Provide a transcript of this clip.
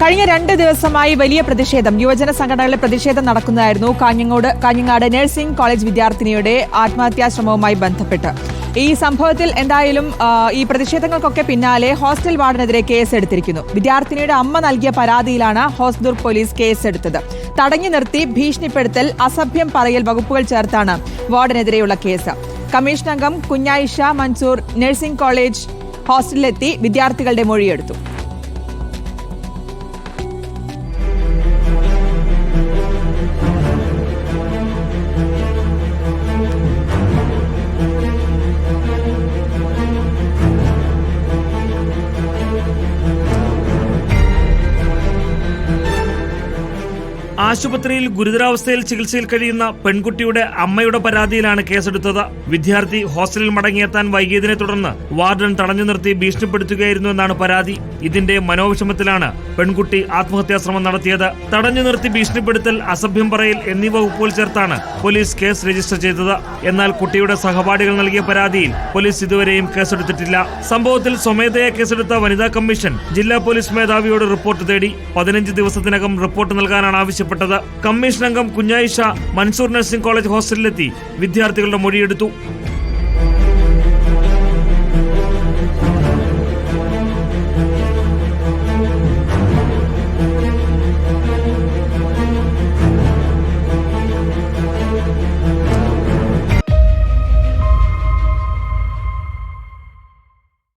കഴിഞ്ഞ രണ്ട് ദിവസമായി വലിയ പ്രതിഷേധം. യുവജന സംഘടനകളിലെ പ്രതിഷേധം നടക്കുന്നതായിരുന്നു കാഞ്ഞങ്ങോട് കാഞ്ഞങ്ങാട് നഴ്സിംഗ് കോളേജ് വിദ്യാർത്ഥിനിയുടെ ആത്മഹത്യാ ശ്രമവുമായി ബന്ധപ്പെട്ട്. ഈ സംഭവത്തിൽ എന്തായാലും ഈ പ്രതിഷേധങ്ങൾക്കൊക്കെ പിന്നാലെ ഹോസ്റ്റൽ വാർഡിനെതിരെ കേസെടുത്തിരിക്കുന്നു. വിദ്യാർത്ഥിനിയുടെ അമ്മ നൽകിയ പരാതിയിലാണ് ഹോസ്ദുർ പോലീസ് കേസെടുത്തത്. തടഞ്ഞു നിർത്തി ഭീഷണിപ്പെടുത്തൽ അസഭ്യം പറയൽ വകുപ്പുകൾ ചേർത്താണ് വാർഡിനെതിരെയുള്ള കേസ്. കമ്മീഷൻ അംഗം കുഞ്ഞായിഷ മൻസൂർ നഴ്സിംഗ് കോളേജ് ഹോസ്റ്റലിലെത്തി വിദ്യാർത്ഥികളുടെ മൊഴിയെടുത്തു. ആശുപത്രിയിൽ ഗുരുതരാവസ്ഥയിൽ ചികിത്സയിൽ കഴിയുന്ന പെൺകുട്ടിയുടെ അമ്മയുടെ പരാതിയിലാണ് കേസെടുത്തത്. വിദ്യാർത്ഥി ഹോസ്റ്റലിൽ മടങ്ങിയെത്താൻ വൈകിയതിനെ തുടർന്ന് വാർഡൻ തടഞ്ഞു നിർത്തി ഭീഷണിപ്പെടുത്തുകയായിരുന്നു എന്നാണ് പരാതി. ഇതിന്റെ മനോവിഷമത്തിലാണ് പെൺകുട്ടി ആത്മഹത്യാ ശ്രമം നടത്തിയത്. തടഞ്ഞു നിർത്തി ഭീഷണിപ്പെടുത്തൽ അസഭ്യം പറയൽ എന്നീ വകുപ്പുകൾ ചേർത്താണ് പോലീസ് കേസ് രജിസ്റ്റർ ചെയ്തത്. എന്നാൽ കുട്ടിയുടെ സഹപാഠികൾ നൽകിയ പരാതിയിൽ പോലീസ് ഇതുവരെയും കേസെടുത്തിട്ടില്ല. സംഭവത്തിൽ സ്വമേധയാ കേസെടുത്ത വനിതാ കമ്മീഷൻ ജില്ലാ പോലീസ് മേധാവിയോട് റിപ്പോർട്ട് തേടി പതിനഞ്ച് ദിവസത്തിനകം റിപ്പോർട്ട് നൽകാനാണ് ആവശ്യപ്പെട്ടത് കമ്മീഷൻ അംഗം കുഞ്ഞായിഷ മൻസൂർ നഴ്സിംഗ് കോളേജ് ഹോസ്റ്റലിലെത്തി. വിദ്യാർത്ഥികളുടെ മൊഴിയെടുത്തു.